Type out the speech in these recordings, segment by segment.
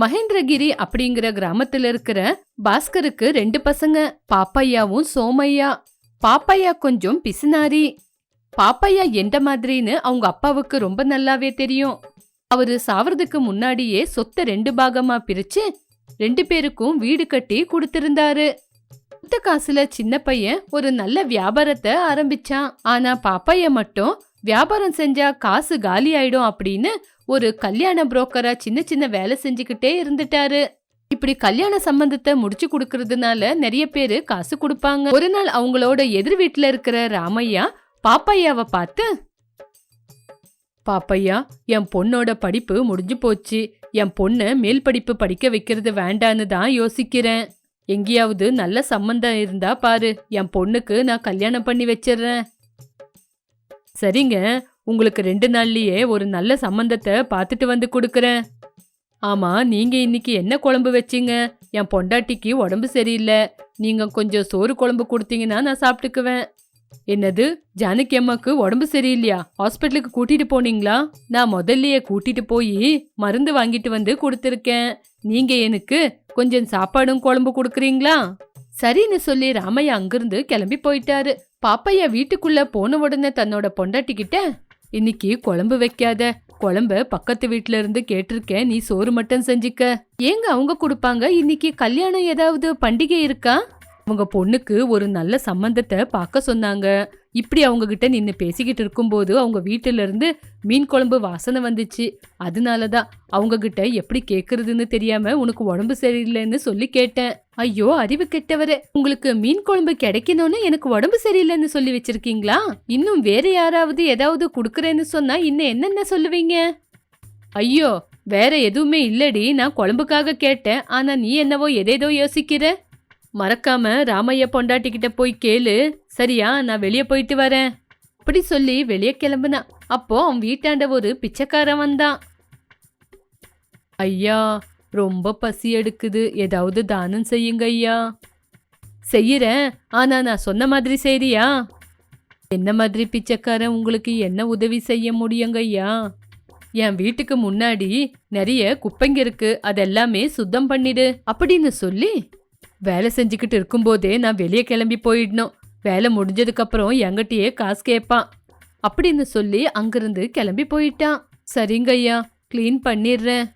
மகேந்திரகிரி அப்படிங்கிற கிராமத்துல இருக்கிற பாஸ்கருக்கு ரெண்டு பசங்க பாப்பையாவும் சோமையா. பாப்பையா கொஞ்சம் பிசுனாரி பாப்பையா எந்த மாதிரின்னு அவங்க அப்பாவுக்கு ரொம்ப நல்லாவே தெரியும். அவரு சாவறதுக்கு முன்னாடியே சொத்தை ரெண்டு பாகமா பிரிச்சு ரெண்டு பேருக்கும் வீடு கட்டி கொடுத்திருந்தாரு. சொத்த காசுல சின்ன பையன் ஒரு நல்ல வியாபாரத்தை ஆரம்பிச்சான். ஆனா பாப்பைய மட்டும் வியாபாரம் செஞ்சா காசு காலி ஆயிடும் அப்படின்னு ஒரு கல்யாண புரோக்கரா சின்ன சின்ன வேலை செஞ்சுக்கிட்டே இருந்துட்டாரு. இப்படி கல்யாண சம்பந்தத்தை முடிச்சு கொடுக்கறதுனால நிறைய பேரு காசு கொடுப்பாங்க. ஒரு நாள் அவங்களோட எதிர் வீட்டுல இருக்கிற ராமையா பாப்பையாவை பார்த்து பாப்பையா என் பொண்ணோட படிப்பு முடிஞ்சு போச்சு. என் பொண்ணை மேல் படிப்பு படிக்க வைக்கிறது வேண்டான்னு தான் யோசிக்கிறேன். எங்கேயாவது நல்ல சம்மந்தம் இருந்தா பாரு. என் பொண்ணுக்கு நான் கல்யாணம் பண்ணி வச்சிடுறேன். சரிங்க. உங்களுக்கு ரெண்டு நாள்லயே ஒரு நல்ல சம்மந்தத்தை பார்த்துட்டு வந்து கொடுக்குறேன். ஆமா நீங்க இன்னைக்கு என்ன குழம்பு வச்சீங்க? என் பொண்டாட்டிக்கு உடம்பு சரியில்லை. நீங்க கொஞ்சம் சோறு குழம்பு கொடுத்தீங்கன்னா நான் சாப்பிட்டுக்குவேன். என்னது? ஜானகி அம்மாக்கு உடம்பு சரியில்லையா? ஹாஸ்பிட்டலுக்கு கூட்டிட்டு போனீங்களா? நான் முதல்லயே கூட்டிட்டு போய் மருந்து வாங்கிட்டு வந்து கொடுத்துருக்கேன். நீங்க எனக்கு கொஞ்சம் சாப்பாடும் குழம்பு கொடுக்குறீங்களா? சரின்னு சொல்லி ராமையா அங்கிருந்து கிளம்பி போயிட்டாரு. பாப்பையா வீட்டுக்குள்ள போன உடனே தன்னோட பொண்டாட்டி கிட்ட இன்னைக்கு குழம்பு வைக்காத. குழம்ப பக்கத்து வீட்ல இருந்து கேட்டிருக்கேன். நீ சோறு மட்டும் செஞ்சுக்க. ஏங்க அவங்க கொடுப்பாங்க? இன்னைக்கு கல்யாணம் ஏதாவது பண்டிகை இருக்கா? அவங்க பொண்ணுக்கு ஒரு நல்ல சம்பந்தத்தை பார்க்க சொன்னாங்க. இப்படி அவங்க கிட்ட நின்று பேசிக்கிட்டு இருக்கும்போது அவங்க வீட்டுல இருந்து மீன் குழம்பு வாசனை வந்துச்சு. அதனால தான் அவங்க கிட்ட எப்படி கேட்குறதுன்னு தெரியாம உனக்கு உடம்பு சரியில்லைன்னு சொல்லி கேட்டேன். ஐயோ அறிவு கெட்டவரே உங்களுக்கு மீன் குழம்பு கிடைக்கணும்னு எனக்கு உடம்பு சரியில்லைன்னு சொல்லி வச்சிருக்கீங்களா? இன்னும் வேற யாராவது ஏதாவது கொடுக்குறேன்னு சொன்னா இன்னும் என்னென்ன சொல்லுவீங்க? ஐயோ வேற எதுவுமே இல்லடி நான் குழம்புக்காக கேட்டேன். ஆனா நீ என்னவோ எதேதோ யோசிக்கிற? மறக்காம ராமையா பொண்டாட்டிக்கிட்ட போய் கேளு. சரியா நான் வெளியே போயிட்டு வரேன். அப்படி சொல்லி வெளியே கிளம்புனான் அப்போ அவன் வீட்டாண்ட ஒரு பிச்சைக்காரன் வந்தான். ஐயா ரொம்ப பசி எடுக்குது. ஏதாவது தானம் செய்யுங்க ஐயா. செய்யறேன் ஆனா நான் சொன்ன மாதிரி செய்றியா? என்ன மாதிரி பிச்சைக்காரன் உங்களுக்கு என்ன உதவி செய்ய முடியுங்க ஐயா? என் வீட்டுக்கு முன்னாடி நிறைய குப்பைங்க இருக்கு. அதெல்லாமே சுத்தம் பண்ணிடு. அப்படின்னு சொல்லி வேலை செஞ்சுக்கிட்டு இருக்கும்போதே நான் வெளியே கிளம்பி போயிடணும். வேலை முடிஞ்சதுக்கப்புறம் எங்கிட்டயே காசு கேட்பான். அப்படின்னு சொல்லி அங்கிருந்து கிளம்பி போயிட்டான். சரிங்க ஐயா க்ளீன் பண்ணிடுறேன்.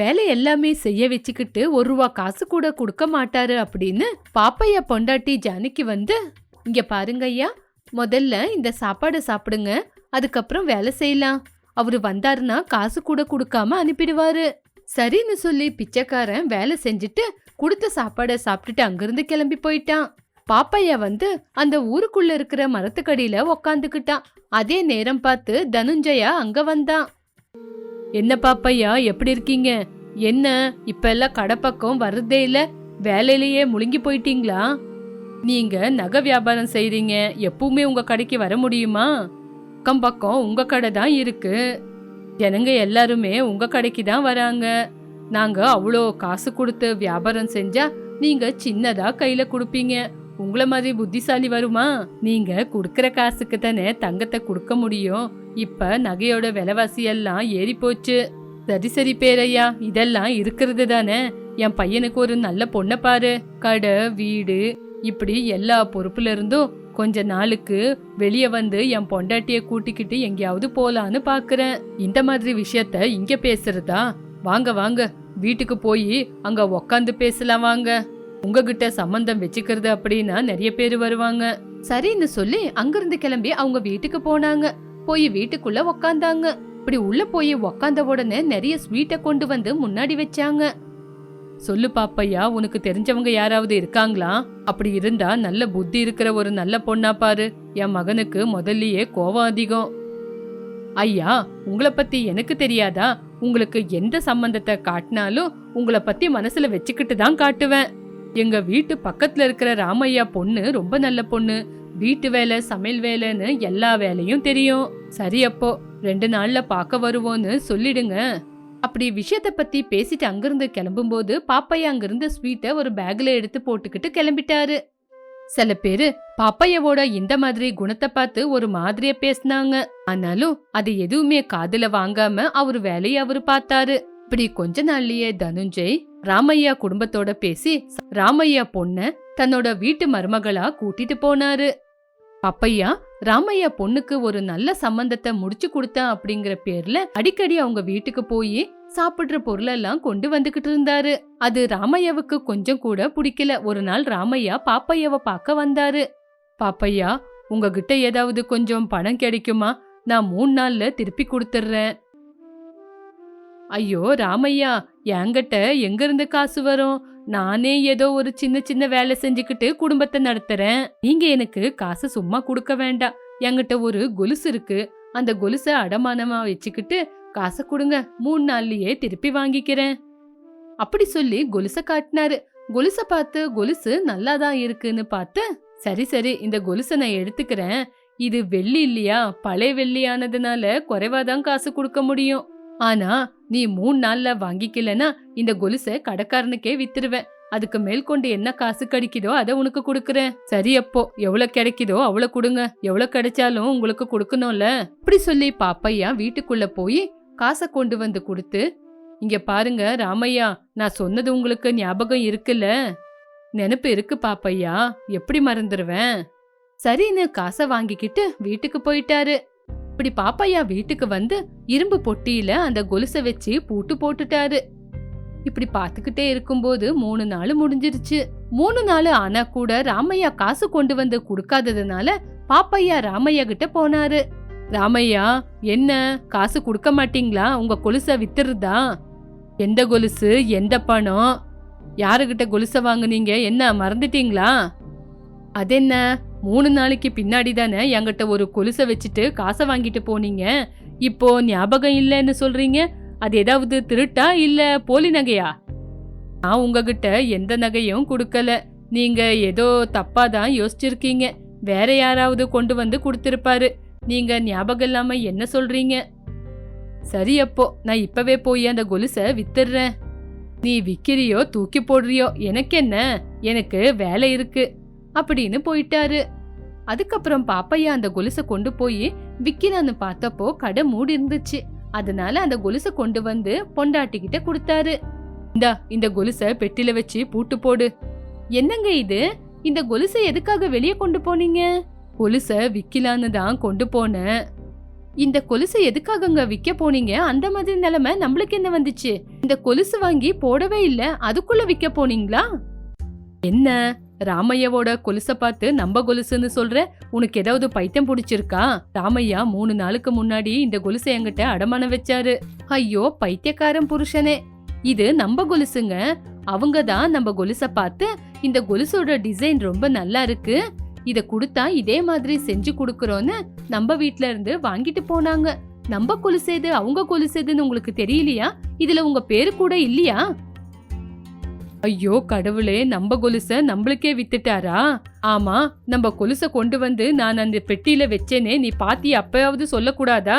வேலை எல்லாமே செய்ய வச்சுக்கிட்டு ஒரு ரூபா காசு கூட கொடுக்க மாட்டாரு அப்படின்னு பாப்பையா பொண்டாட்டி ஜானகி வந்து இங்க பாருங்க ஐயா முதல்ல இந்த சாப்பாடை சாப்பிடுங்க அதுக்கப்புறம் வேலை செய்யலாம். அவரு வந்தாருன்னா காசு கூட கொடுக்காம அனுப்பிடுவாரு. சரின்னு சொல்லி பிச்சைக்காரன் வேலை செஞ்சுட்டு கொடுத்த சாப்பாடை சாப்பிட்டுட்டு அங்கிருந்து கிளம்பி போயிட்டான். பாப்பையா வந்து அந்த ஊருக்குள்ள இருக்கிற மரத்துக்கடியில உக்காந்துக்கிட்டான். அதே நேரம் பார்த்து தனுஞ்சயா அங்க வந்தான். என்ன பாப்பையா எப்படி இருக்கீங்க? என்ன இப்ப எல்லாம் கடை பக்கம் வர்றதே இல்ல? வேலையிலேயே முழுங்கி போயிட்டீங்களா? நீங்க நகை வியாபாரம் செய்றீங்க. எப்பவுமே உங்க கடைக்கு வர முடியுமா? பக்கம் பக்கம் உங்க கடை தான் இருக்கு. ஜனங்க எல்லாருமே உங்க கடைக்கு தான் வராங்க. நாங்க அவ்வளோ காசு கொடுத்து வியாபாரம் செஞ்சா நீங்க சின்னதா கையில கொடுப்பீங்க. உங்களை மாதிரி புத்திசாலி வருமா? நீங்க குடுக்கற காசுக்கு தானே தங்கத்தை கொடுக்க முடியும். இப்ப நகையோட விலைவாசி எல்லாம் ஏறி போச்சு. சரி சரி பேரையா இதெல்லாம் இருக்கிறது தானே. என் பையனுக்கு ஒரு நல்ல பொண்ணை பாரு. கடை வீடு இப்படி எல்லா பொறுப்புல இருந்தும் கொஞ்ச நாளுக்கு வெளியே வந்து என் பொண்டாட்டிய கூட்டிக்கிட்டு எங்கேயாவது போலான்னு பாக்குறேன். இந்த மாதிரி விஷயத்த இங்க பேசுறதா? வாங்க வாங்க வீட்டுக்கு போய் அங்க உக்காந்து பேசலாம் வாங்க. உங்ககிட்ட சம்பந்தம் வச்சுக்கிறது அப்படின்னா நிறைய பேர் வருவாங்க. சரின்னு சொல்லி அங்கிருந்து கிளம்பி அவங்க வீட்டுக்கு போனாங்க. போய் வீட்டுக்குள்ள உக்காந்தாங்க. இப்படி உள்ள போய் உக்காந்த உடனே நிறைய ஸ்வீட்டை கொண்டு வந்து முன்னாடி வச்சாங்க. சொல்லு பாப்பையா உனக்கு தெரிஞ்சவங்க யாராவது இருக்காங்களா? அப்படி இருந்தா நல்ல புத்தி இருக்கிற ஒரு நல்ல பொண்ணா பாரு. என் மகனுக்கு முதல்லயே கோவம் அதிகம். ஐயா உங்களை பத்தி எனக்கு தெரியாதா? உங்களுக்கு எந்த சம்பந்தத்தை காட்டினாலும் உங்களை பத்தி மனசுல வச்சுக்கிட்டு தான் காட்டுவேன். எங்க வீட்டு பக்கத்துல இருக்கிற ராமையா பொண்ணு ரொம்ப நல்ல பொண்ணு. வீட்டு வேலை சமையல் வேலைன்னு எல்லா வேலையும் தெரியும். சரி அப்போ ரெண்டு நாள்ல பார்க்க வருவோன்னு சொல்லிடுங்க. அப்படி விஷயத்த பத்தி பேசிட்டு அங்கிருந்து கிளம்பும்போது பாப்பையா அங்கிருந்து ஸ்வீட்டை ஒரு பேக்ல எடுத்து போட்டுக்கிட்டு கிளம்பிட்டாரு. சில பேரு பாப்பையாவோட இந்த மாதிரி குணத்தை பார்த்து ஒரு மாதிரிய பேசினாங்க. ஆனாலும் அது எதுவுமே காதுல வாங்காம அவர் வேலையை அவரு பார்த்தாரு. இப்படி கொஞ்ச நாள்லயே தனுஞ்சய் ராமையா குடும்பத்தோட பேசி ராமையா பொண்ண தன்னோட வீட்டு மருமகளா கூட்டிட்டு போனாரு. அப்பையா ராமையா பொண்ணுக்கு ஒரு நல்ல சம்பந்தத்தை முடிச்சு கொடுத்தேன் அப்படிங்கிற பேர்ல அடிக்கடி அவங்க வீட்டுக்கு போய் சாப்பிடுற பொருளெல்லாம் கொண்டு வந்துகிட்டு இருந்தாரு. அது ராமையாவுக்கு கொஞ்சம் கூட பிடிக்கல. ஒரு நாள் ராமையா பாப்பையாவை பார்க்க வந்தாரு. பாப்பையா உங்ககிட்ட ஏதாவது கொஞ்சம் பணம் கிடைக்குமா? நான் மூணு நாள்ல திருப்பி கொடுத்துட்றேன் ஐயோ ராமையா என்கிட்ட எங்கிருந்து காசு வரும்? நானே ஏதோ ஒரு சின்ன சின்ன வேலை செஞ்சுக்கிட்டு குடும்பத்தை நடத்துறேன். நீங்க எனக்கு காசு சும்மா கொடுக்க வேண்டாம். என்கிட்ட ஒரு கொலுசு இருக்கு. அந்த கொலுசை அடமானமா வச்சுக்கிட்டு காசை கொடுங்க. மூணு நாள்லயே திருப்பி வாங்கிக்கிறேன். அப்படி சொல்லி கொலுசை காட்டினாரு. கொலுசை பார்த்து கொலுசு நல்லாதான் இருக்குன்னு பார்த்து சரி சரி இந்த கொலுசை நான் எடுத்துக்கிறேன். இது வெள்ளி இல்லையா? பழைய வெள்ளியானதுனால குறைவாதான் காசு கொடுக்க முடியும். ஆனா நீ மூணு நாள்ல வாங்கிக்கலனா இந்த கொலுசை கடைக்காரனுக்கே வித்துருவேன். அதுக்கு மேல் கொண்டு என்ன காசு கிடைக்குதோ அதை உனக்கு கொடுக்குறேன். சரி அப்போ எவ்வளவு கிடைக்குதோ அவ்வளவு கொடுங்க. எவ்வளவு கிடைச்சாலும் உங்களுக்கு கொடுக்கணும்ல. இப்படி சொல்லி பாப்பையா வீட்டுக்குள்ள போய் காசை கொண்டு வந்து கொடுத்து இங்க பாருங்க ராமையா நான் சொன்னது உங்களுக்கு ஞாபகம் இருக்குல்ல? நினப்பு இருக்கு பாப்பையா எப்படி மறந்துடுவேன் சரின்னு காசை வாங்கிக்கிட்டு வீட்டுக்கு போயிட்டாரு. அப்படி பாப்பையா வீட்டுக்கு வந்து இரும்பு பொட்டியில அந்த கொலுசை வச்சு பூட்டு போட்டுட்டாரு. இப்படி பார்த்துக்கிட்டே இருக்கும்போது மூணு நாள் முடிஞ்சிருச்சு. மூணு நாள் ஆனா கூட ராமையா காசு கொண்டு வந்து கொடுக்காததுனால பாப்பையா ராமையா கிட்ட போனாரு. ராமையா என்ன? காசு கொடுக்க மாட்டீங்களா? உங்க கொலுசை வித்துருதா எந்த கொலுசு? எந்த பணம்? யாருகிட்ட கொலுசை வாங்குனீங்க? என்ன மறந்துட்டீங்களா? அதென்ன? மூணு நாளைக்கு பின்னாடி தானே என்கிட்ட ஒரு கொலுசை வச்சுட்டு காசை வாங்கிட்டு போனீங்க? இப்போ ஞாபகம் இல்லைன்னு சொல்றீங்க? அது ஏதாவது திருட்டா இல்ல போலி நகையா? நான் உங்ககிட்ட எந்த நகையும் கொடுக்கல. நீங்க ஏதோ தப்பா தான் யோசிச்சிருக்கீங்க. வேற யாராவது கொண்டு வந்து கொடுத்திருப்பாரு. நீங்க ஞாபகம் இல்லாம என்ன சொல்றீங்க? சரி அப்போ நான் இப்பவே போய் அந்த கொலுசை வித்துடுறேன் நீ விக்கிறியோ தூக்கி போடுறியோ எனக்கு என்ன? எனக்கு வேலை இருக்கு. அப்படின்னு போயிட்டாரு. அதுக்கப்புறம் பாப்பையா அந்த கொலுசை கொண்டு போய் விக்கிறான்னு பார்த்தப்போ கடை மூடி இருந்துச்சு. அதனால அந்த கொலுசை கொண்டு வந்து பொண்டாட்டிக்கிட்ட கொடுத்தாரு. இந்தா இந்த கொலுசை பெட்டில வச்சு பூட்டு போடு. என்னங்க இது? இந்த கொலுசை எதுக்காக வெளியே கொண்டு போனீங்க? கொலுசை விக்கலான்னு தான் கொண்டு போனேன். இந்த கொலுசை எதுக்காகங்க விக்க போனீங்க? அந்த மாதிரி நிலைமை நம்மளுக்கு என்ன வந்துச்சு? இந்த கொலுசு வாங்கி போடவே இல்ல அதுக்குள்ள விக்க போனீங்களா? என்ன? ராமையாவோட கொலுசை பார்த்து நம்ம கொலுசுன்னு சொல்ற உனக்கு ஏதாவது பைத்தியம் பிடிச்சிருக்கா? ராமையா மூணு நாளுக்கு முன்னாடி இந்த கொலுசை என்கிட்ட அடமானம் வச்சாரு. ஐயோ பைத்தியக்காரன் புருஷனே இது நம்ம கொலுசுங்க. அவங்க தான் நம்ம கொலுசை பார்த்து இந்த கொலுசோட டிசைன் ரொம்ப நல்லா இருக்கு. இத கொடுத்தா இதே மாதிரி செஞ்சு கொடுக்கறோன்னு நம்ம வீட்ல இருந்து வாங்கிட்டு போனாங்க. நம்ம கொலுசேது அவங்க கொலுசேதுன்னு உங்களுக்கு தெரியலையா? இதுல உங்க பேரு கூட இல்லையா? ஐயோ கடவுளே நம்ம கொலுச நம்மளுக்கே வித்துட்டாரா? ஆமா நம்ம கொலுச கொண்டு வந்து நான் அந்த பெட்டியில வச்சேனே நீ பாத்தி அப்பயாவது சொல்லக்கூடாதா?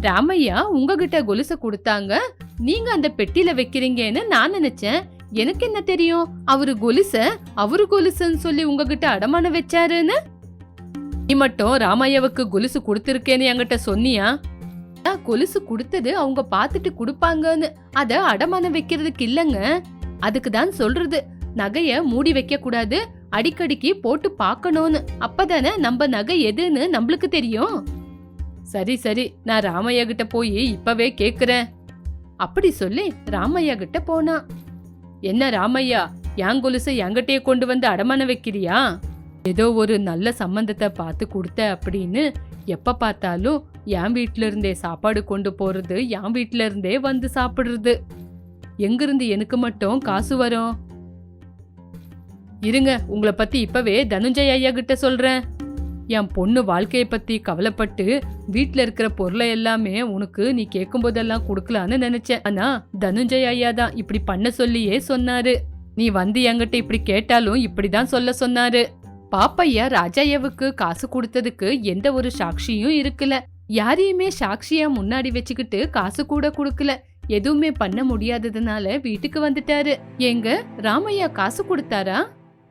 ராமையா உங்ககிட்ட கொலுச கொடுத்தாங்க. நீங்க அந்த பெட்டியில வைக்கிறீங்கன்னு நான் நினைச்சேன். எனக்கு என்ன தெரியும்? அவரு கொலுச அவரு கொலுசுன்னு சொல்லி உங்ககிட்ட அடமானம் வச்சாருன்னு? நீ மட்டும் ராமையாவுக்கு கொலுசு கொடுத்துருக்கேன்னு என்கிட்ட சொன்னியா? கொலுசு கொடுத்தது அவங்க பார்த்துட்டு கொடுப்பாங்கன்னு. அத அடமானம் வைக்கிறதுக்கு இல்லங்க. அதுக்கு தான் சொல்றது. நகைய மூடி வைக்க கூடாது. அடிக்கடிக்கு போட்டு பார்க்கணும்னு. அப்பதானே நம்ம நகை எதுன்னு நம்மளுக்கு தெரியும். சரி சரி. நான் ராமையா கிட்ட போய் இப்பவே கேக்குறேன். அப்படி சொல்லி ராமையா கிட்ட போனா. என்ன ராமையா என் கொலுசை என்கிட்டயே கொண்டு வந்து அடமானம் வைக்கிறியா? ஏதோ ஒரு நல்ல சம்பந்தத்தை பார்த்து கொடுத்த அப்படின்னு எப்ப பார்த்தாலும் என் வீட்ல இருந்தே சாப்பாடு கொண்டு போறது என் வீட்ல இருந்தே வந்து சாப்பிடுறது. எங்கிருந்து எனக்கு மட்டும் காசு வரும்? இருங்க உங்களை பத்தி இப்பவே தனுஞ்சய் ஐயா கிட்ட சொல்றேன். என் பொண்ணு வாழ்க்கையை பத்தி கவலைப்பட்டு வீட்டில் இருக்கிற பொருளை எல்லாமே உனக்கு நீ கேட்கும் போதெல்லாம் கொடுக்கலான்னு நினைச்சேன். ஆனா தனுஞ்சய் ஐயா தான் இப்படி பண்ண சொல்லியே சொன்னாரு. நீ வந்து என்கிட்ட இப்படி கேட்டாலும் இப்படிதான் சொல்ல சொன்னாரு. பாப்பையா ராஜாயாவுக்கு காசு கொடுத்ததுக்கு எந்த ஒரு சாட்சியும் இருக்கல. யாரையுமே சாட்சியா முன்னாடி வச்சுக்கிட்டு காசு கூட கொடுக்கல. எதுவுமே பண்ண முடியாததுனால வீட்டுக்கு வந்துட்டாரு. எங்க? ராமையா காசு கொடுத்தாரா?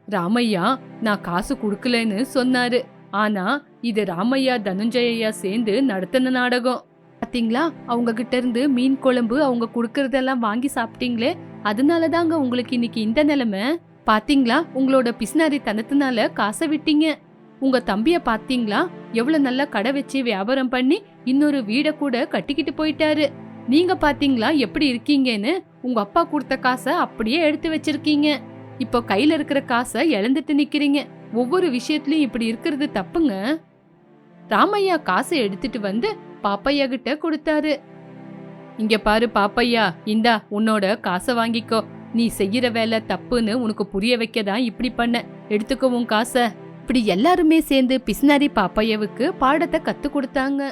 ராமையா நான் காசு கொடுக்கலன்னு சொன்னாரு. ஆனா இது ராமையா தனுஞ்சயா சேர்ந்து நடத்தின நாடகம். பாத்தீங்களா? அவங்க கிட்ட இருந்து மீன் குழம்பு அவங்க குடுக்கறதெல்லாம் வாங்கி சாப்பிட்டீங்களே? அதனால தாங்க உங்களுக்கு இன்னைக்கு இந்த நிலைமை. பாத்தீங்களா? உங்களோட பிசினாரி தனத்தினால காசை விட்டீங்க. உங்க தம்பிய பாத்தீங்களா? எவ்வளவு நல்லா கடை வச்சு வியாபாரம் பண்ணி இன்னொரு வீட கூட கட்டிக்கிட்டு போயிட்டாரு. நீங்க பாத்தீங்களா எப்படி இருக்கீங்கன்னு? உங்க அப்பா கொடுத்த காசை அப்படியே எடுத்து வச்சிருக்கீங்க. இப்போ கையில இருக்கிற காசை இழந்துட்டு நிக்கிறீங்க. ஒவ்வொரு விஷயத்துலயும் இப்படி இருக்கிறது தப்புங்க. ராமையா காசை எடுத்துட்டு வந்து பாப்பையா கிட்ட கொடுத்தாரு. இங்க பாரு பாப்பையா இந்தா உன்னோட காசை வாங்கிக்கோ. நீ செய்யற வேலை தப்புன்னு உனக்கு புரிய வைக்க தான் இப்படி பண்ண. எடுத்துக்கோ உன் காசை. இப்படி எல்லாருமே சேர்ந்து பிஸ்னாரி பாப்பையாவுக்கு பாடத்தை கத்து கொடுத்தாங்க.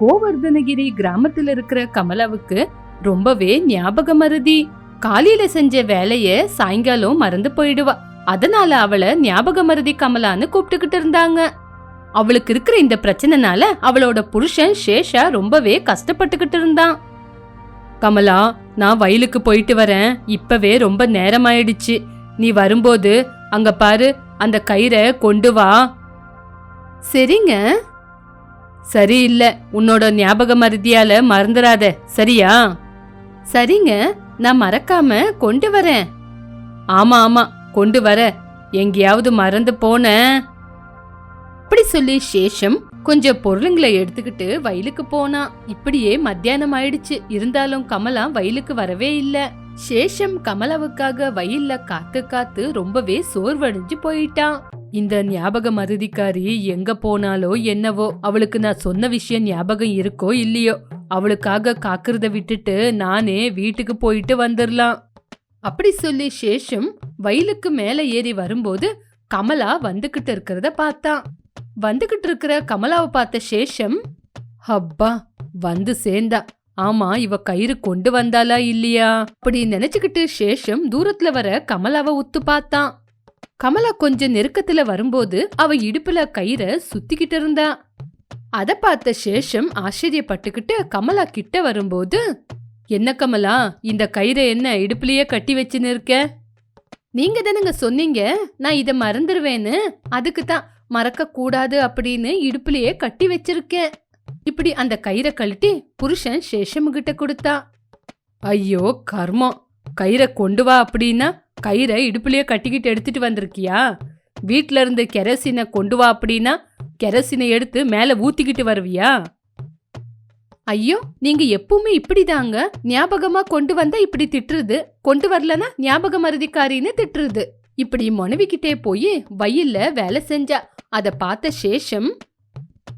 கோவர்தனகிரி கிராமத்துல இருக்கிற கமலாவுக்கு ரொம்பவே ஞாபக மருதி காலையில செஞ்ச வேலைய சாயங்காலம் மறந்து போயிடுவா. அதனால அவளை ஞாபக மருதி கமலான்னு கூப்பிட்டுக்கிட்டு இருந்தாங்க. அவளுக்கு இருக்கிற இந்த பிரச்சனைனால அவளோட புருஷன் சேஷா ரொம்பவே கஷ்டப்பட்டுக்கிட்டு இருந்தான். கமலா நான் வயலுக்கு போயிட்டு வரேன். இப்பவே ரொம்ப நேரமாயிடுச்சு. நீ வரும்போது அங்க பாரு அந்த கயிறை கொண்டு வா. சரிங்க. சரி இல்ல உன்னோட ஞாபக மருதியால மறந்துடாத சரியா? சரிங்க நான் மறக்காம கொண்டு வரேன். ஆமா ஆமா கொண்டு வர. எங்கேயாவது மறந்து போன. அப்படி சொல்லி சேஷம் கொஞ்சம் பொருளுங்களை எடுத்துக்கிட்டு வயலுக்கு போனான் இப்படியே மத்தியானம் ஆயிடுச்சு. இருந்தாலும் கமலா வயலுக்கு வரவே இல்ல. சேஷம் கமலாவுக்காக வயல்ல காத்து காத்து ரொம்பவே சோர்வடைஞ்சு போயிட்டான். இந்த ஞாபக மருதிக்காரி எங்க போனாலோ என்னவோ அவளுக்கு நான் சொன்ன விஷயம் ஞாபகம் இருக்கோ இல்லையோ அவளுக்காக காக்கிறத விட்டுட்டு நானே வீட்டுக்கு போயிட்டு வந்துடலாம் அப்படி சொல்லி சேஷம் வயலுக்கு மேலே ஏறி வரும்போது கமலா வந்துகிட்டு இருக்கிறத பார்த்தான் வந்துகிட்டு இருக்கிற கமலாவை பார்த்த சேஷம் ஹப்பா வந்து சேர்ந்தா. ஆமா இவ கயிறு கொண்டு வந்தாளா இல்லையா? அப்படி நினைச்சுக்கிட்டு சேஷம் தூரத்துல வர கமலாவை உத்து பார்த்தான். கமலா கொஞ்சம் நெருக்கத்துல வரும்போது அவ இடுப்புல கயிறை சுத்திக்கிட்டு இருந்தா. அத பார்த்த சேஷம் ஆச்சரியப்பட்டுக்கிட்டு கமலா கிட்ட வரும்போது என்ன கமலா இந்த கயிறை என்ன இடுப்புலயே கட்டி வச்சுன்னு இருக்க? நீங்க தானுங்க சொன்னீங்க நான் இதை மறந்துடுவேன்னு அதுக்கு தான் மறக்க கூடாது அப்படின்னு இடுப்புலயே கட்டி வச்சிருக்கேன். இப்படி அந்த கயிறை கழட்டி புருஷன் சேஷம் கிட்ட கொடுத்தா. ஐயோ கர்மம் கயிறை கொண்டு வா அப்படின்னா கயிறை இடுப்புலயே கட்டிக்கிட்டு எடுத்துட்டு வந்திருக்கியா? வீட்டில் இருந்து கெரசினை கொண்டு வா அப்படின்னா கெரசினை எடுத்து மேலே ஊத்திக்கிட்டு வருவியா? ஐயோ நீங்க எப்பவுமே இப்படிதாங்க. ஞாபகமா கொண்டு வந்தா இப்படி திட்டுறது. கொண்டு வரலனா ஞாபக மருதிக்காரின்னு திட்டுறது. இப்படி மனைவிக்கிட்டே போய் வயல்ல வேலை செஞ்சா அத பார்த்த சேஷம்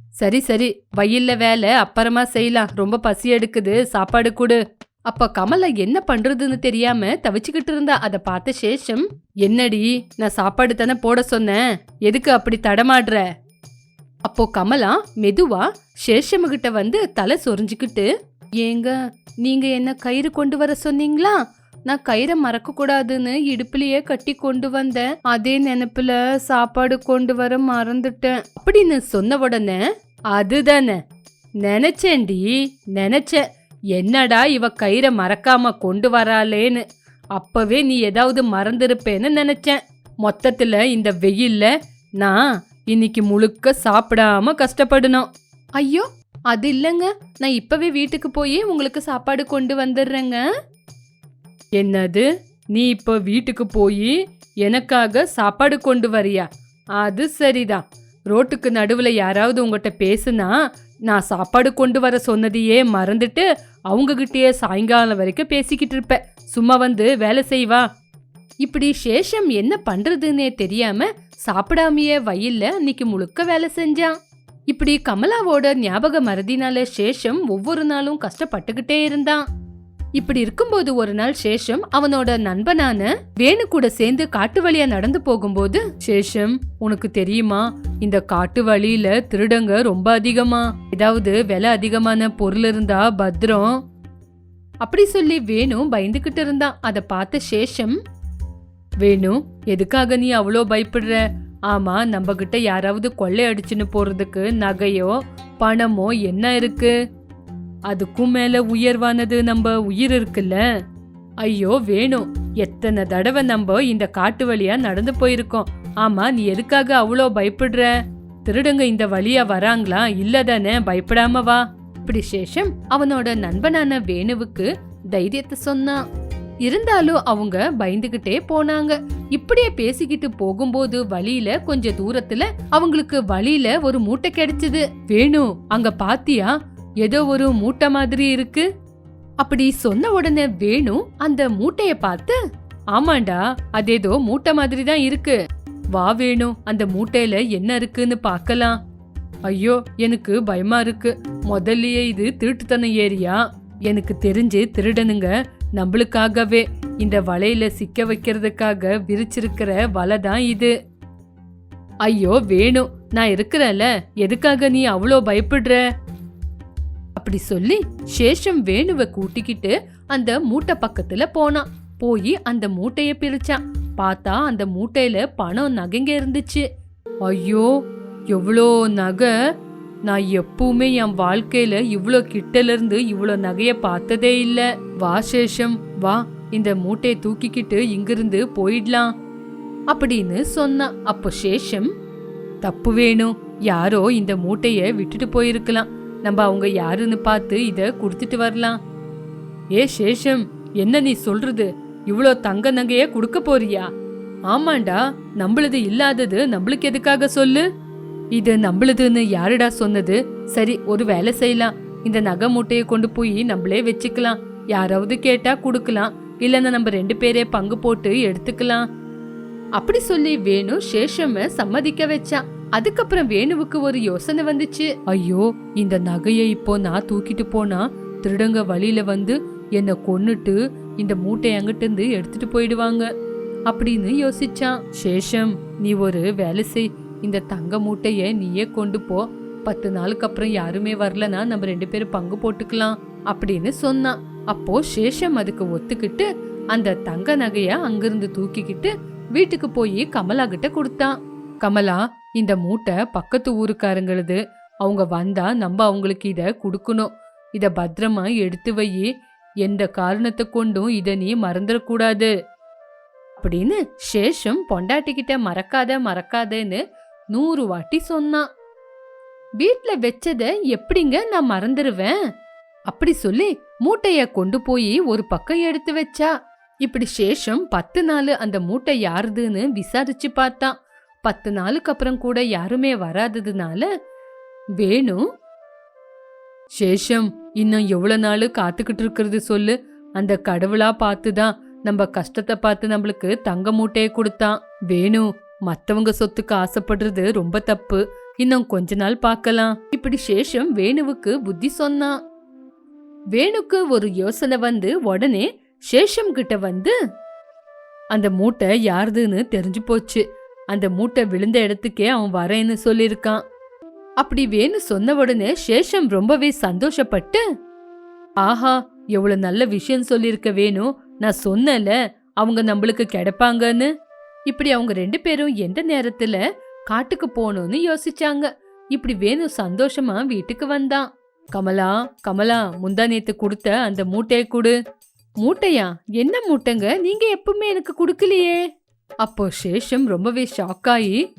சரி சரி வயல்ல வேலை அப்புறமா செய்யலாம். ரொம்ப பசி எடுக்குது. சாப்பாடு கொடு. அப்ப கமலா என்ன பண்றதுன்னு தெரியாம தவிச்சுக்கிட்டு இருந்தா அதை பார்த்த சேஷம் என்னடி நான் சாப்பாடு தானே போட சொன்னேன். எதுக்கு அப்படி தடமாடுற? அப்போ கமலா மெதுவா சேஷமுகிட்ட வந்து தலை சொரிஞ்சுக்கிட்டு ஏங்க நீங்க என்ன கயிறு கொண்டு வர சொன்னீங்களா? நான் கயிறை மறக்க கூடாதுன்னு இடுப்புலயே கட்டி கொண்டு வந்தேன். அதே நினைப்புல சாப்பாடு கொண்டு வர மறந்துட்டேன். அப்படின்னு சொன்ன உடனே அதுதானே நினைச்சேன்டி நினைச்சேன். என்னடா இவ கயிறை மறக்காம கொண்டு வராளேன்னு. அப்பவே நீ ஏதாவது மறந்திருப்பேன்னு நினைச்சேன். மொத்தத்துல இந்த வெயில்ல நான் இன்னைக்கு முழுக்க சாப்பிடாம கஷ்டப்படணும். ஐயோ அது இல்லைங்க. நான் இப்பவே வீட்டுக்கு போய் உங்களுக்கு சாப்பாடு கொண்டு வந்துடுறேங்க. என்னது? நீ இப்போ வீட்டுக்கு போய் எனக்காக சாப்பாடு கொண்டு வரியா? அது சரிதான். ரோட்டுக்கு நடுவுல யாராவது உங்ககிட்ட பேசுனா நான் சாப்பாடு கொண்டு வர சொன்னதையே மறந்துட்டு அவங்ககிட்டயே சாயங்காலம் வரைக்கும் பேசிக்கிட்டு இருப்ப. சும்மா வந்து வேலை செய்வா. இப்படி சேஷம் என்ன பண்றதுன்னே தெரியாம சாப்பிடாமையே வயல்ல அன்னைக்கு முழுக்க வேலை செஞ்சான் இப்படி கமலாவோட ஞாபக மறதினால சேஷம் ஒவ்வொரு நாளும் கஷ்டப்பட்டுக்கிட்டே இருந்தான். இப்படி இருக்கும்போது ஒரு நாள் சேஷம் அவனோட நண்பனான வேணு கூட சேர்ந்து காட்டு வழியா நடந்து போகும்போது சேஷம் உனக்கு தெரியுமா? இந்த காட்டு வழியில திருடங்க ரொம்ப அதிகமா. ஏதாவது விலை அதிகமான பொருள் இருந்தா பத்திரம். அப்படி சொல்லி வேணு பயந்துகிட்டு இருந்தான் அதை பார்த்த சேஷம் வேணு எதுக்காக நீ அவ்வளோ பயப்படுற? ஆமா நம்ம கிட்ட யாராவது கொள்ளை அடிச்சுன்னு போறதுக்கு நகையோ பணமோ என்ன இருக்கு? அதுக்கும் மேல உயர்வானது நம்ம உயிர் இருக்குல்ல? ஐயோ வேணும் எத்தனை தடவை நம்ம இந்த காட்டு வழியா நடந்து போயிருக்கோம். ஆமா நீ எதுக்காக அவ்வளோ பயப்படுற? திருடுங்க இந்த வழியா வராங்களா? இல்ல தானே பயப்படாம வா. இப்படி சேஷம் அவனோட நண்பனான வேணுவுக்கு தைரியத்தை சொன்னான் இருந்தாலும் அவங்க பயந்துகிட்டே போனாங்க. இப்படியே பேசிக்கிட்டு போகும்போது வழியில கொஞ்ச தூரத்துல அவங்களுக்கு வழியில ஒரு மூட்டை கிடைச்சது. வேணு அங்க பாத்தியா? ஏதோ ஒரு மூட்டை மாதிரி இருக்கு. அப்படி சொன்ன உடனே வேணு அந்த மூட்டைய பார்த்து ஆமாண்டா அது ஏதோ மூட்டை மாதிரி தான் இருக்கு. வா வேணு அந்த மூட்டையில என்ன இருக்குன்னு பார்க்கலாம். ஐயோ எனக்கு பயமா இருக்கு. முதல்லயே இது திருட்டுத்தனம் ஏரியா எனக்கு தெரிஞ்சு திருடனுங்க நம்மளுக்காகவே. இந்த வலையில சிக்க வைக்கிறதுக்காக விரிச்சிருக்கிற வலை தான் இது. ஐயோ வேணும் நான் இருக்கிறேன்ல. எதுக்காக நீ அவ்வளோ பயப்படுற? அப்படி சொல்லி சேஷம் வேணுவை கூட்டிக்கிட்டு அந்த மூட்டை பக்கத்துல போனான். போய் அந்த மூட்டைய பிரிச்சான். பார்த்தா அந்த மூட்டையில பணம் நகைங்க இருந்துச்சு. ஐயோ எவ்வளோ நகை? நான் எப்பவுமே என் வாழ்க்கையில இவ்வளோ கிட்டல இருந்து இவ்வளோ நகைய பார்த்ததே இல்ல. வா சேஷம் வா. இந்த மூட்டையை தூக்கிக்கிட்டு இங்கிருந்து போயிடலாம். அப்படின்னு சொன்னான். அப்போ சேஷம் தப்பு வேணும். யாரோ இந்த மூட்டைய விட்டுட்டு போயிருக்கலாம். நம்ம அவங்க யாருன்னு பார்த்து இதை கொடுத்துட்டு வரலாம். ஏ சேஷம் என்ன நீ சொல்றது? இவ்வளோ தங்க நகைய கொடுக்க போறியா? ஆமாண்டா நம்மளது இல்லாதது நம்மளுக்கு எதுக்காக சொல்லு? இது நம்மளுதுன்னு யாருடா சொன்னது? சரி ஒரு வேலை செய்யலாம். இந்த நகை மூட்டையை கொண்டு போய் நம்மளே வச்சுக்கலாம். யாராவது கேட்டா கொடுக்கலாம். இல்லைன்னா நம்ம ரெண்டு பேரே பங்கு போட்டு எடுத்துக்கலாம். அப்படி சொல்லி வேணு சேஷம சம்மதிக்க வச்சான் அதுக்கப்புறம் வேணுவுக்கு ஒரு யோசனை வந்துச்சு. ஐயோ இந்த நகையை இப்போ நான் தூக்கிட்டு போனா திருடங்க வழியில வந்து என்னை கொன்னுட்டு இந்த மூட்டை அங்கிட்டு இருந்து எடுத்துட்டு போயிடுவாங்க. அப்படின்னு யோசிச்சான். சேஷம் நீ ஒரு வேலை செய். இந்த தங்க மூட்டைய நீயே கொண்டு போ. பத்து நாளுக்கு அப்புறம் யாருமே வரலனா நம்ம ரெண்டு பேரும் பங்கு போட்டுக்கலாம் அப்படின்னு சொன்னான். அப்போ சேஷம் அதுக்கு ஒத்துக்கிட்டு அந்த தங்க நகைய அங்கிருந்து தூக்கிக்கிட்டு வீட்டுக்கு போய் கமலா கிட்ட கொடுத்தான். கமலா இந்த மூட்டை பக்கத்து ஊருக்காரங்களது. அவங்க வந்தா நம்ம அவங்களுக்கு இத கொடுக்கணும். இத பத்திரமா எடுத்து வை எந்த காரணத்தை கொண்டும் இத நீ மறந்துடக்கூடாது அப்படின்னு சேஷம் பொண்டாட்டிக்கிட்ட மறக்காத மறக்காதன்னு நூறு வாட்டி சொன்னான் வீட்ல வச்சதை எப்படிங்க நான் மறந்துடுவேன் அப்படி சொல்லி மூட்டைய கொண்டு போய் ஒரு பக்கம் எடுத்து வச்சா. இப்படி சேஷம் பத்து நாள் அந்த மூட்டை யாருதுன்னு விசாரிச்சு பார்த்தான் பத்து நாளுக்கு அப்புறம் கூட யாருமே வராததுனால வேணு. சேஷம் இன்னும் எவ்வளவு நாள் காத்துக்கிட்டு இருக்கிறது சொல்லு. அந்த கடவுளா பார்த்துதான் நம்ம கஷ்டத்தை பார்த்து நம்மளுக்கு தங்க மூட்டையை கொடுத்தான். வேணு மத்தவங்க சொத்துக்கு ஆசைப்படுறது ரொம்ப தப்பு. இன்னும் கொஞ்ச நாள் பார்க்கலாம். இப்படி சேஷம் வேணுவுக்கு புத்தி சொன்னான். வேணுக்கு ஒரு யோசனை வந்து உடனே சேஷம் கிட்ட வந்து அந்த மூட்டை யாருதுன்னு தெரிஞ்சு போச்சு. அந்த மூட்டை விழுந்த இடத்துக்கே அவன் வரேன்னு சொல்லியிருக்கான். அப்படி வேணு சொன்ன உடனே சேஷம் ரொம்பவே சந்தோஷப்பட்டு ஆஹா எவ்வளவு நல்ல விஷயம் சொல்லியிருக்க வேணும் நான் சொன்னல அவங்க நம்மளுக்கு கிடைப்பாங்கன்னு. இப்படி அவங்க ரெண்டு பேரும் எந்த நேரத்துல காட்டுக்கு போகணும்னு யோசிச்சாங்க. இப்படி வேணு சந்தோஷமா வீட்டுக்கு வந்தான். கமலா கமலா முந்தா நேத்து கொடுத்த அந்த மூட்டையை கொடு. மூட்டையா? என்ன மூட்டைங்க? நீங்க எப்பவுமே எனக்கு கொடுக்கலையே. அப்போ சேஷம் ரொம்பவே ஷாக் ஆகி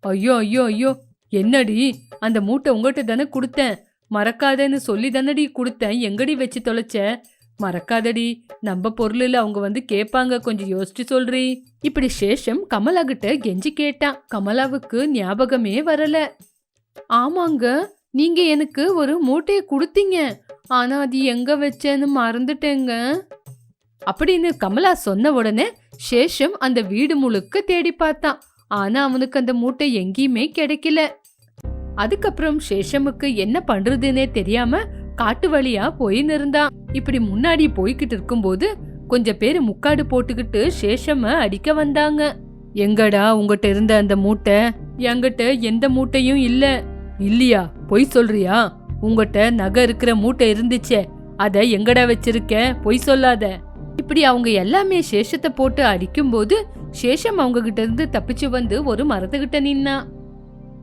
ஐயோ ஐயோ ஐயோ என்னடி? அந்த மூட்டை உங்கள்கிட்ட தானே கொடுத்தேன். மறக்காதேன்னு சொல்லி தானடி கொடுத்தேன். எங்கடி வச்சு தொலைச்ச? மறக்காதடி நம்ம பொருளில் அவங்க வந்து கேட்பாங்க கொஞ்சம் யோசிச்சு சொல்றி. இப்படி சேஷம் கமலா கிட்ட கெஞ்சி கேட்டான் கமலாவுக்கு ஞாபகமே வரல. ஆமாங்க நீங்க எனக்கு ஒரு மூட்டையை கொடுத்தீங்க. ஆனா அது எங்க வச்சேன்னு மறந்துட்டேங்க. அப்படின்னு கமலா சொன்ன உடனே சேஷம் அந்த வீடு முழுக்க தேடி பார்த்தான். ஆனா அவனுக்கு அந்த மூட்டை எங்கேயுமே கிடைக்கல. அதுக்கப்புறம் சேஷமுக்கு என்ன பண்றதுன்னே தெரியாம காட்டு வழியா போயின்னு இருந்தான். இப்படி முன்னாடி போய்கிட்டு இருக்கும்போது கொஞ்சம் பேர் முக்காடு போட்டுக்கிட்டு சேஷம அடிக்க வந்தாங்க. எங்கடா உங்ககிட்ட இருந்த அந்த மூட்டை? என்கிட்ட எந்த மூட்டையும் இல்ல. இல்லையா? பொய் சொல்றியா? உங்ககிட்ட நகை இருக்கிற மூட்டை இருந்துச்சே. அத எங்கடா வச்சிருக்க? பொய் சொல்லாத. இப்படி அவங்க எல்லாமே சேஷத்தை போட்டு அடிக்கும்போது சேஷம் அவங்க கிட்ட இருந்து தப்பிச்சு வந்து ஒரு மரத்துக்கிட்ட நின்னா.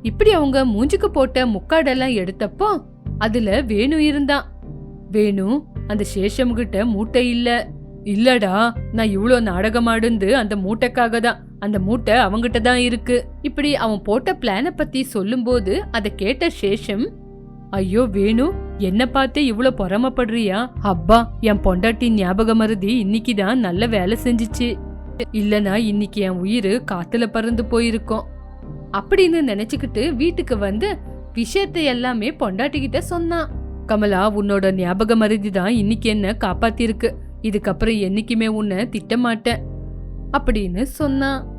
இப்படி அவங்க மூஞ்சுக்கு போட்ட முக்காடெல்லாம் எடுத்தப்போ அதுல வேணு இருந்தான். வேணு அந்த சேஷம் கிட்ட மூட்டை இல்ல. இல்லடா நான் இவ்வளோ நாடகம் ஆடுந்து அந்த மூட்டைக்காக தான் அந்த மூட்டை அவங்கிட்ட தான் இருக்கு. இப்படி அவன் போட்ட பிளான பத்தி சொல்லும்போது அதை கேட்ட சேஷம் ஐயோ வேணு என்ன பார்த்தே இவ்வளோ பொறாமப்படுறியா? அப்பா என் பொண்டாட்டி ஞாபக மருதி இன்னைக்கு தான் நல்ல வேலை செஞ்சுச்சு. இல்லனா இன்னைக்கு என் உயிர் காத்துல பறந்து போயிருக்கும். அப்படின்னு நினைச்சுக்கிட்டு வீட்டுக்கு வந்து விஷயத்தை எல்லாமே பொண்டாட்டிக்கிட்ட சொன்னான். கமலா உன்னோட ஞாபக மருதி தான் இன்னைக்கு என்ன காப்பாத்திருக்கு. இதுக்கப்புறம் என்னைக்குமே உன்னை திட்டமாட்டேன். அப்படின்னு சொன்னான்.